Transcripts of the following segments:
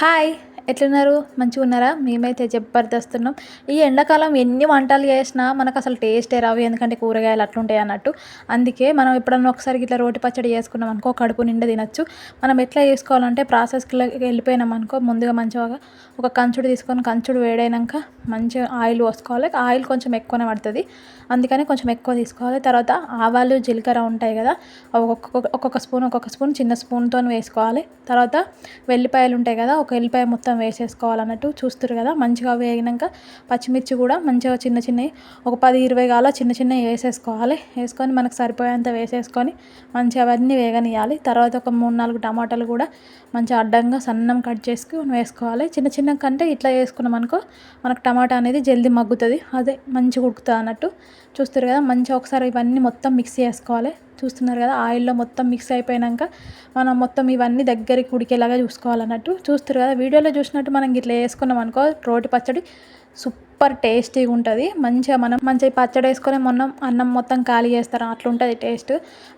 Hi. ఎట్లున్నారు? మంచిగా ఉన్నారా? మేమైతే జబర్దస్తున్నాం. ఈ ఎండాకాలం ఎన్ని వంటలు చేసినా మనకు అసలు టేస్టే రావు. ఎందుకంటే కూరగాయలు అట్లుంటాయి అన్నట్టు. అందుకే మనం ఎప్పుడన్నా ఒకసారి ఇట్లా రోటి పచ్చడి చేసుకున్నాం అనుకో కడుపు నిండా తినచ్చు. మనం ఎట్లా చేసుకోవాలంటే ప్రాసెస్కి వెళ్ళిపోయినాం అనుకో ముందుగా మంచిగా ఒక కంచుడు తీసుకొని కంచుడు వేడైనాక మంచిగా ఆయిల్ పోసుకోవాలి. ఆయిల్ కొంచెం ఎక్కువనే పడుతుంది. అందుకని కొంచెం ఎక్కువ తీసుకోవాలి. తర్వాత ఆవాలు జీలకర్ర ఉంటాయి కదా ఒక్కొక్క ఒక్కొక్క స్పూన్ ఒక్కొక్క స్పూన్ చిన్న స్పూన్తో వేసుకోవాలి. తర్వాత వెల్లిపాయలు ఉంటాయి కదా ఒక వెల్లిపాయ మొత్తం వేసేసుకోవాలన్నట్టు చూస్తారు కదా. మంచిగా వేగినాక పచ్చిమిర్చి కూడా మంచిగా చిన్న చిన్నవి ఒక పది ఇరవై కాల చిన్న చిన్నవి వేసేసుకోవాలి. వేసుకొని మనకు సరిపోయేంత వేసేసుకొని మంచిగా అవన్నీ వేగనియాలి తర్వాత ఒక మూడు నాలుగు టమాటాలు కూడా మంచిగా అడ్డంగా సన్నం కట్ చేసుకుని వేసుకోవాలి. చిన్న చిన్న కంటే ఇట్లా వేసుకున్నాం అనుకో మనకు టమాటా అనేది జల్దీ మగ్గుతుంది. అదే మంచిగా ఉడుకుతుంది అన్నట్టు చూస్తారు కదా. మంచిగా ఒకసారి ఇవన్నీ మొత్తం మిక్స్ చేసుకోవాలి. చూస్తున్నారు కదా ఆయిల్లో మొత్తం మిక్స్ అయిపోయాక మనం మొత్తం ఇవన్నీ దగ్గరికి ఉడికేలాగా చూసుకోవాలన్నట్టు చూస్తారు కదా. వీడియోలో చూసినట్టు మనం ఇట్లా వేసుకున్నాం అనుకో రోటి పచ్చడి సూపర్ టేస్టీగా ఉంటుంది. మంచిగా మనం మంచిగా పచ్చడి వేసుకొని మొన్న అన్నం మొత్తం ఖాళీ చేస్తారు అట్లుంటుంది టేస్ట్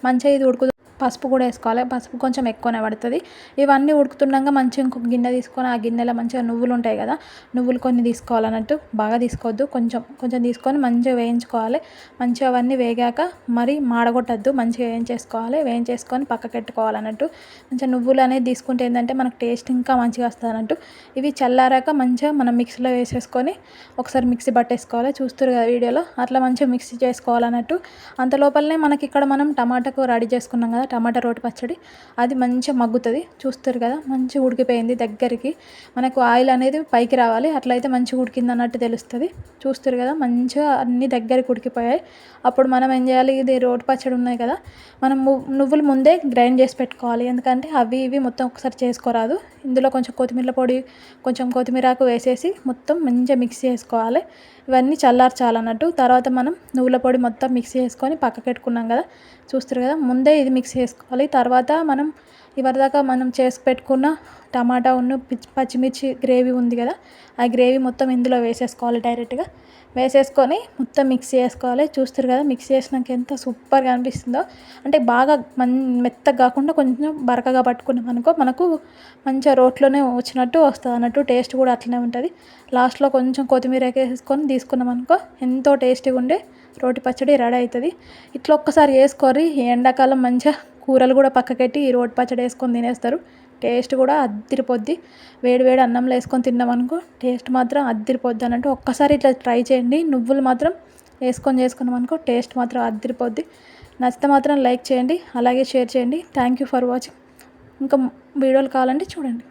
మంచిగా ఇది ఉడుకు పసుపు కూడా వేసుకోవాలి. పసుపు కొంచెం ఎక్కువనే పడుతుంది. ఇవన్నీ ఉడుకుతుండగా మంచిగా ఇంకొక గిన్నె తీసుకొని ఆ గిన్నెలో మంచిగా నువ్వులు ఉంటాయి కదా నువ్వులు కొన్ని తీసుకోవాలన్నట్టు బాగా తీసుకోవద్దు. కొంచెం కొంచెం తీసుకొని మంచిగా వేయించుకోవాలి. మంచిగా అవన్నీ వేగాక మరి మాడగొట్టద్దు. మంచిగా వేయించేసుకోవాలి. వేయించేసుకొని పక్కకెట్టుకోవాలన్నట్టు మంచిగా నువ్వులు అనేది తీసుకుంటే ఏంటంటే మనకు టేస్ట్ ఇంకా మంచిగా వస్తుంది అన్నట్టు. ఇవి చల్లారాక మంచిగా మనం మిక్సీలో వేసేసుకొని ఒకసారి మిక్సీ పట్టేసుకోవాలి. చూస్తారు కదా వీడియోలో? అట్లా మంచిగా మిక్సీ చేసుకోవాలన్నట్టు. అంత లోపలనే మనకి ఇక్కడ మనం టమాటాకు రెడీ చేసుకున్నాం కదా టమాటా రోటి పచ్చడి అది మంచిగా మగ్గుతుంది. చూస్తారు కదా మంచిగా ఉడికిపోయింది దగ్గరికి. మనకు ఆయిల్ అనేది పైకి రావాలి అట్లయితే మంచిగా ఉడికింది అన్నట్టు తెలుస్తుంది. చూస్తారు కదా మంచిగా అన్ని దగ్గరికి ఉడికిపోయాయి. అప్పుడు మనం ఏం చేయాలి ఇది రోటి పచ్చడి ఉన్నాయి కదా మనం నువ్వులు ముందే గ్రైండ్ చేసి పెట్టుకోవాలి. ఎందుకంటే అవి ఇవి మొత్తం ఒకసారి చేసుకోరాదు. ఇందులో కొంచెం కొత్తిమీర పొడి కొంచెం కొత్తిమీరాకు వేసేసి మొత్తం మంచిగా మిక్స్ చేసుకోవాలి. ఇవన్నీ చల్లార్చాలన్నట్టు తర్వాత మనం నువ్వుల పొడి మొత్తం మిక్స్ చేసుకొని పక్కకు పెట్టుకున్నాం కదా చూస్తారు కదా ముందే ఇది మిక్స్ చేసుకోవాలి. తర్వాత మనం ఇవరిదాకా మనం చేసి పెట్టుకున్న టమాటా ఉన్న పచ్చిమిర్చి గ్రేవీ ఉంది కదా ఆ గ్రేవీ మొత్తం ఇందులో వేసేసుకోవాలి డైరెక్ట్గా వేసేసుకొని మొత్తం మిక్స్ చేసుకోవాలి. చూస్తారు కదా మిక్స్ చేసినాక ఎంత సూపర్గా అనిపిస్తుందో. అంటే బాగా మన్ మెత్తగా కాకుండా కొంచెం బరకగా పట్టుకున్నాం అనుకో మనకు మంచిగా రోట్లోనే వచ్చినట్టు వస్తుంది అన్నట్టు టేస్ట్ కూడా అట్లనే ఉంటుంది. లాస్ట్లో కొంచెం కొత్తిమీర వేసేసుకొని తీసుకున్నాం అనుకో ఎంతో టేస్టీగా ఉండే రోటి పచ్చడి రెడీ అవుతుంది. ఇట్లా ఒక్కసారి వేసుకోరి ఎండాకాలం మంచిగా కూరలు కూడా పక్కకెట్టి ఈ రోటి పచ్చడి వేసుకొని తినేస్తారు. టేస్ట్ కూడా అద్దిరిపోద్ది. వేడి వేడి అన్నంలో వేసుకొని తిన్నామనుకో టేస్ట్ మాత్రం అద్దిరిపోద్ది అన్నట్టు ఒక్కసారి ఇట్లా ట్రై చేయండి. నువ్వులు మాత్రం వేసుకొని చేసుకున్నాం అనుకో టేస్ట్ మాత్రం అద్దిరిపోద్ది. నచ్చితే మాత్రం లైక్ చేయండి అలాగే షేర్ చేయండి. థ్యాంక్ యూ ఫర్ వాచింగ్ ఇంకా వీడియోలు కావాలంటే చూడండి.